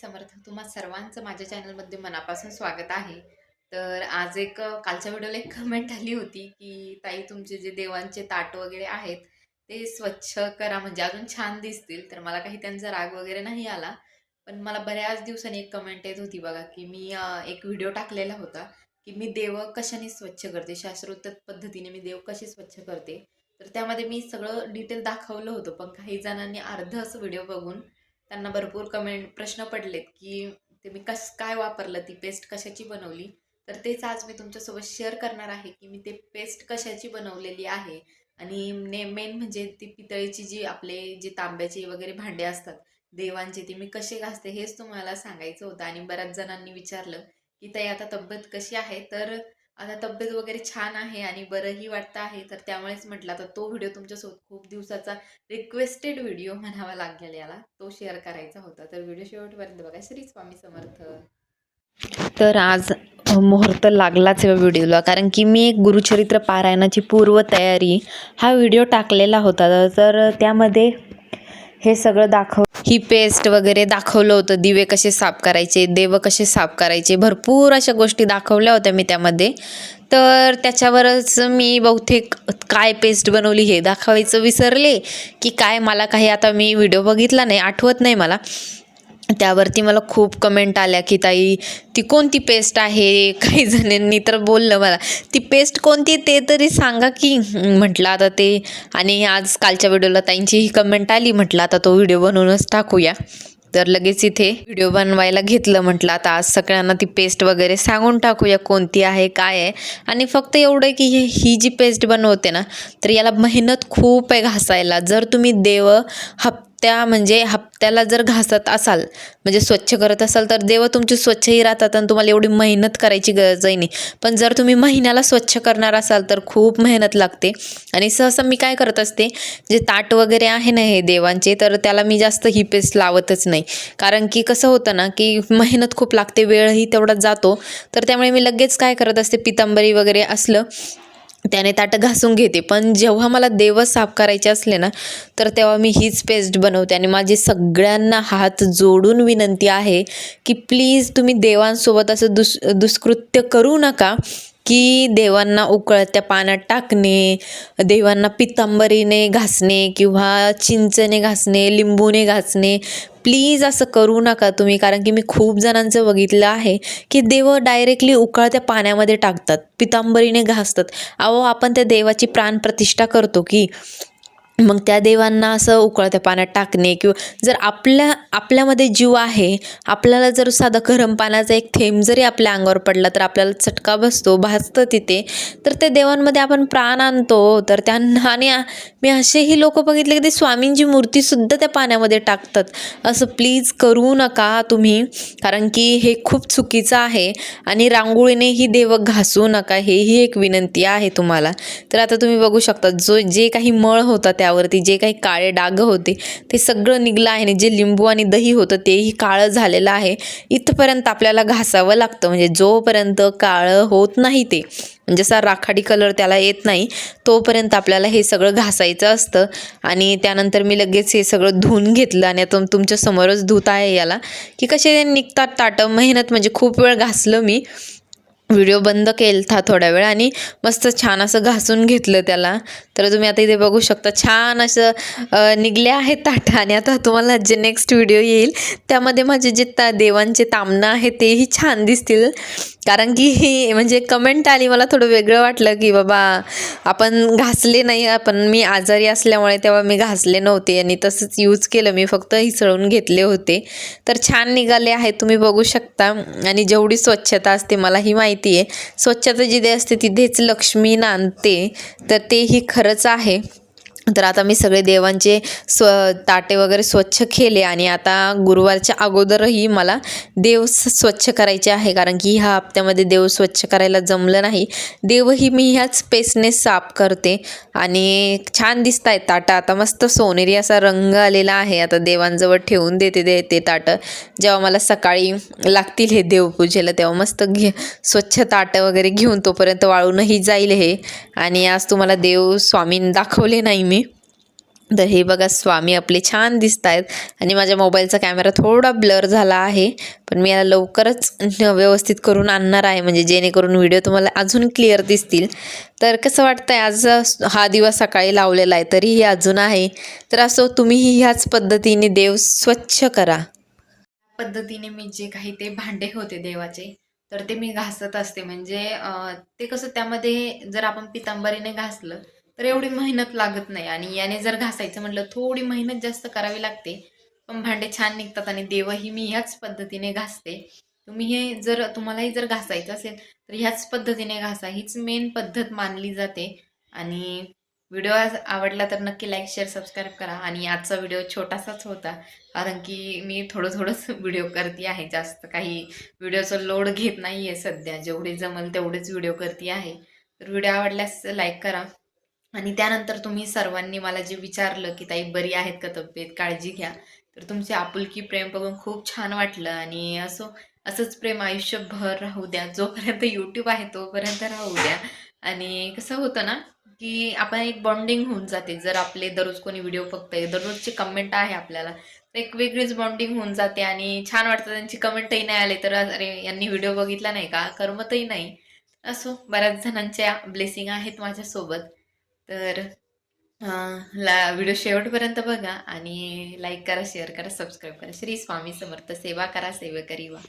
समर्थ तुम्हा सर्वांचं माझ्या चॅनलमध्ये मनापासून स्वागत आहे. तर आज एक कालच्या व्हिडिओला एक कमेंट आली होती की ताई तुमचे जे देवांचे ताट वगैरे आहेत ते स्वच्छ करा म्हणजे अजून छान दिसतील. तर मला काही त्यांचा राग वगैरे नाही आला. पण मला बऱ्याच दिवसांनी एक कमेंट येत होती बघा की मी एक व्हिडिओ टाकलेला होता की मी देव कशाने स्वच्छ करते? शास्त्रोक्त पद्धतीने मी देव कसे स्वच्छ करते? तर त्यामध्ये मी सगळं डिटेल दाखवलं होतं पण काही जणांनी अर्ध असं व्हिडिओ बघून त्यांना भरपूर कमेंट प्रश्न पडलेत की ते मी कस काय वापरलं ती पेस्ट कशाची बनवली? तर तेच आज मी तुमच्यासोबत शेअर करणार आहे की मी ते पेस्ट कशाची बनवलेली आहे? आणि ने मेन म्हणजे ती पितळेची जी आपले जे तांब्याचे वगैरे भांडे असतात देवांचे ते मी कसे घासते हेच तुम्हाला सांगायचं होतं. आणि बऱ्याच जणांनी विचारलं की ताई आता तब्येत कशी आहे? तर आता तब्येत वगैरे छान आहे आणि बरंही वाटतं आहे तर त्यामुळेच म्हटलं आता तो व्हिडिओ तुमच्यासोबत खूप दिवसाचा रिक्वेस्टेड व्हिडिओ म्हणावा लागेल याला. तो शेअर करायचा होता. तर व्हिडिओ शेवटपर्यंत बघा. श्री स्वामी समर्थ. तर आज मुहूर्त लागलाच या व्हिडिओला कारण की मी एक गुरुचरित्र पारायणाची पूर्वतयारी हा व्हिडिओ टाकलेला होता. तर त्यामध्ये हे सगळं दाखव ही पेस्ट वगैरे दाखवलं होतं. दिवे कसे साफ करायचे देव कसे साफ करायचे भरपूर अशा गोष्टी दाखवल्या होत्या मी त्यामध्ये. तर त्याच्यावरच मी बहुतेक काय पेस्ट बनवली हे दाखवायचं विसरले की काय मला काही आता मी व्हिडिओ बघितला नाही आठवत नाही मला. त्यावरती मला खूप कमेंट आल्या की ताई ती कोणती पेस्ट आहे? काही जणांनी तर बोललं मला. ती पेस्ट कोणती ते तरी सांगा की म्हटलं आता ते. आणि आज कालच्या व्हिडिओला ताईंची ही कमेंट आली. म्हटलं आता तो व्हिडिओ बनवूनच टाकूया. तर लगेच इथे व्हिडिओ बनवायला घेतलं. म्हटलं आता आज सगळ्यांना ती पेस्ट वगैरे सांगून टाकूया कोणती आहे काय आहे. आणि फक्त एवढं आहे की ही ही जी पेस्ट बनवते ना तर याला मेहनत खूप आहे घासायला. जर तुम्ही देव हप्त्या म्हणजे हप्त्याला जर घासत असाल म्हणजे स्वच्छ करत असाल तर देव तुमची स्वच्छही राहतात आणि तुम्हाला एवढी मेहनत करायची गरजही नाही. पण जर तुम्ही महिन्याला स्वच्छ करणार असाल तर खूप मेहनत लागते. आणि सहसा मी काय करत असते जे ताट वगैरे आहे ना हे देवांचे तर त्याला मी जास्त ही पेस्ट लावतच नाही. कारण की कसं होतं ना की मेहनत खूप लागते वेळही तेवढाच जातो. तर त्यामुळे मी लगेच काय करत असते पितांबरी वगैरे असलं त्याने ताटं घासून घेते. पण जेव्हा मला देव साफ करायचे असले ना तर तेव्हा मी हीच पेस्ट बनवते आणि माझी सगळ्यांना हात जोडून विनंती आहे की प्लीज तुम्ही देवांसोबत असं दुस दुष्कृत्य करू नका. की देवांना उकळत्या पाण्यात टाकणे देवांना पितांबरीने घासणे किंवा चिंचेने घासणे लिंबूने घासणे. प्लीज असं करू नका तुम्ही कारण की मी खूप जणांचं बघितलं आहे की देव डायरेक्टली उकळत्या पाण्यामध्ये टाकतात पितांबरीने घासतात. अहो आपण त्या देवाची प्राणप्रतिष्ठा करतो की मग त्या देवांना असं उकळत्या पाण्यात टाकणे किंवा जर आपल्या आपल्यामध्ये जीव आहे आपल्याला जर साधा गरम पाण्याचा एक थेंब जरी आपल्या अंगावर पडला तर आपल्याला चटका बसतो भासतं तिथे तर त्या देवांमध्ये आपण प्राण आणतो. तर त्यांना आणि मी असेही लोक बघितले की ते स्वामींची मूर्तीसुद्धा त्या पाण्यामध्ये टाकतात. असं प्लीज करू नका तुम्ही कारण की हे खूप चुकीचं आहे आणि रांगोळीनेही देव घासू नका हेही एक विनंती आहे तुम्हाला. तर आता तुम्ही बघू शकता जो जे काही मळ होता त्यावरती जे काही काळे डाग होते ते सगळं निघलं आहे. आणि जे लिंबू आणि दही होतं तेही काळं झालेलं आहे. इथपर्यंत आपल्याला घासावं लागतं. म्हणजे जोपर्यंत काळं होत नाही ते म्हणजे असा राखाडी कलर त्याला येत नाही तोपर्यंत आपल्याला हे सगळं घासायचं असतं. आणि त्यानंतर मी लगेच हे सगळं धुवून घेतलं आणि आता तुमच्या समोरच धुत आहे याला. की कसे निघतात ताटं? मेहनत म्हणजे खूप वेळ घासलं मी. व्हिडिओ बंद केलता थोड्या वेळ आणि मस्त छान असं घासून घेतलं त्याला. तर तुम्ही आता इथे बघू शकता छान असं निघले आहेत ताटं आणि आता तुम्हाला जे नेक्स्ट व्हिडिओ येईल त्यामध्ये माझे जे ता देवांचे तामणं आहे तेही छान दिसतील. कारण की ही म्हणजे कमेंट आली मला थोडं वेगळं वाटलं की बाबा आपण घासले नाही आपण मी आजारी असल्यामुळे तेव्हा मी घासले नव्हते आणि तसंच यूज केलं. मी फक्त हिसळून घेतले होते. तर छान निघाले आहे तुम्ही बघू शकता. आणि जेवढी स्वच्छता असते मला ही माहिती आहे. स्वच्छता जिथे असते तिथेच लक्ष्मी नांदते. तर तेही खरंच आहे. तर आता मी सगळे देवांचे स्व ताटे वगैरे स्वच्छ केले आणि आता गुरुवारच्या अगोदरही मला देव स- स्वच्छ करायचे आहे. कारण की ह्या हप्त्यामध्ये देव स्वच्छ करायला जमलं नाही. देवही मी ह्याच पेस्टने साफ करते आणि छान दिसत आहेत ताटं. आता मस्त सोनेरी असा रंग आलेला आहे. आता देवांजवळ ठेवून देते दे ते ताटं. जेव्हा मला सकाळी लागतील हे देवपूजेला तेव्हा मस्त घे स्वच्छ ताटं वगैरे घेऊन तोपर्यंत वाळूनही जाईल हे. आणि आज तुम्हाला देव स्वामीन दाखवले नाही मी. तर हे बघा स्वामी आपले छान दिसत आहेत आणि माझ्या मोबाईलचा कॅमेरा थोडा ब्लर झाला आहे पण मी याला लवकरच व्यवस्थित करून आणणार आहे म्हणजे जेणेकरून व्हिडिओ तुम्हाला अजून क्लिअर दिसतील. तर कसं वाटतंय आज हा दिवस सकाळी लावलेला आहे तरीही अजून आहे. तर असो तुम्हीही ह्याच पद्धतीने देव स्वच्छ करा. पद्धतीने मी जे काही ते भांडे होते देवाचे तर ते मी घासत असते. म्हणजे ते कसं त्यामध्ये जर आपण पितांबरीने घासलं तर एवढी मेहनत लागत नाही. आणि याने जर घासायचं म्हटलं थोडी मेहनत जास्त करावी लागते. पण भांडे छान निघतात आणि देवही मी ह्याच पद्धतीने घासते. तुम्ही हे जर तुम्हालाही जर घासायचं असेल तर ह्याच पद्धतीने घासा. हीच मेन पद्धत मानली जाते. आणि व्हिडिओ आवडला तर नक्की लाईक शेअर सबस्क्राईब करा. आणि आजचा व्हिडिओ छोटासाच होता. कारण की मी थोडं थोडंच व्हिडिओ करते आहे. जास्त काही व्हिडिओचं लोड घेत नाही आहे सध्या. जेवढे जमल तेवढेच व्हिडिओ करते आहे. तर व्हिडिओ आवडल्यास लाईक करा. आणि त्यानंतर तुम्ही सर्वांनी मला जे विचारलं की ताई बरी आहेत का तब्येत? काळजी घ्या. तर तुमचे आपुलकी प्रेम बघून खूप छान वाटलं आणि असो असंच प्रेम आयुष्यभर राहू द्या. जोपर्यंत यूट्यूब आहे तोपर्यंत राहू द्या. आणि कसं होतं ना की आपण एक बॉन्डिंग होऊन जाते. जर आपले दररोज कोणी व्हिडिओ बघतंय दररोजची कमेंट आहे आपल्याला तर एक वेगळीच बॉन्डिंग होऊन जाते आणि छान वाटतं. त्यांची कमेंटही नाही आले तर अरे यांनी व्हिडिओ बघितला नाही का? करमतही नाही. असो बऱ्याच जणांच्या ब्लेसिंग आहेत माझ्यासोबत. तर ला व्हिडिओ शेवटपर्यंत बघा आणि लाईक करा शेअर करा सबस्क्राईब करा. श्री स्वामी समर्थ सेवा करा सेवेकरी वा.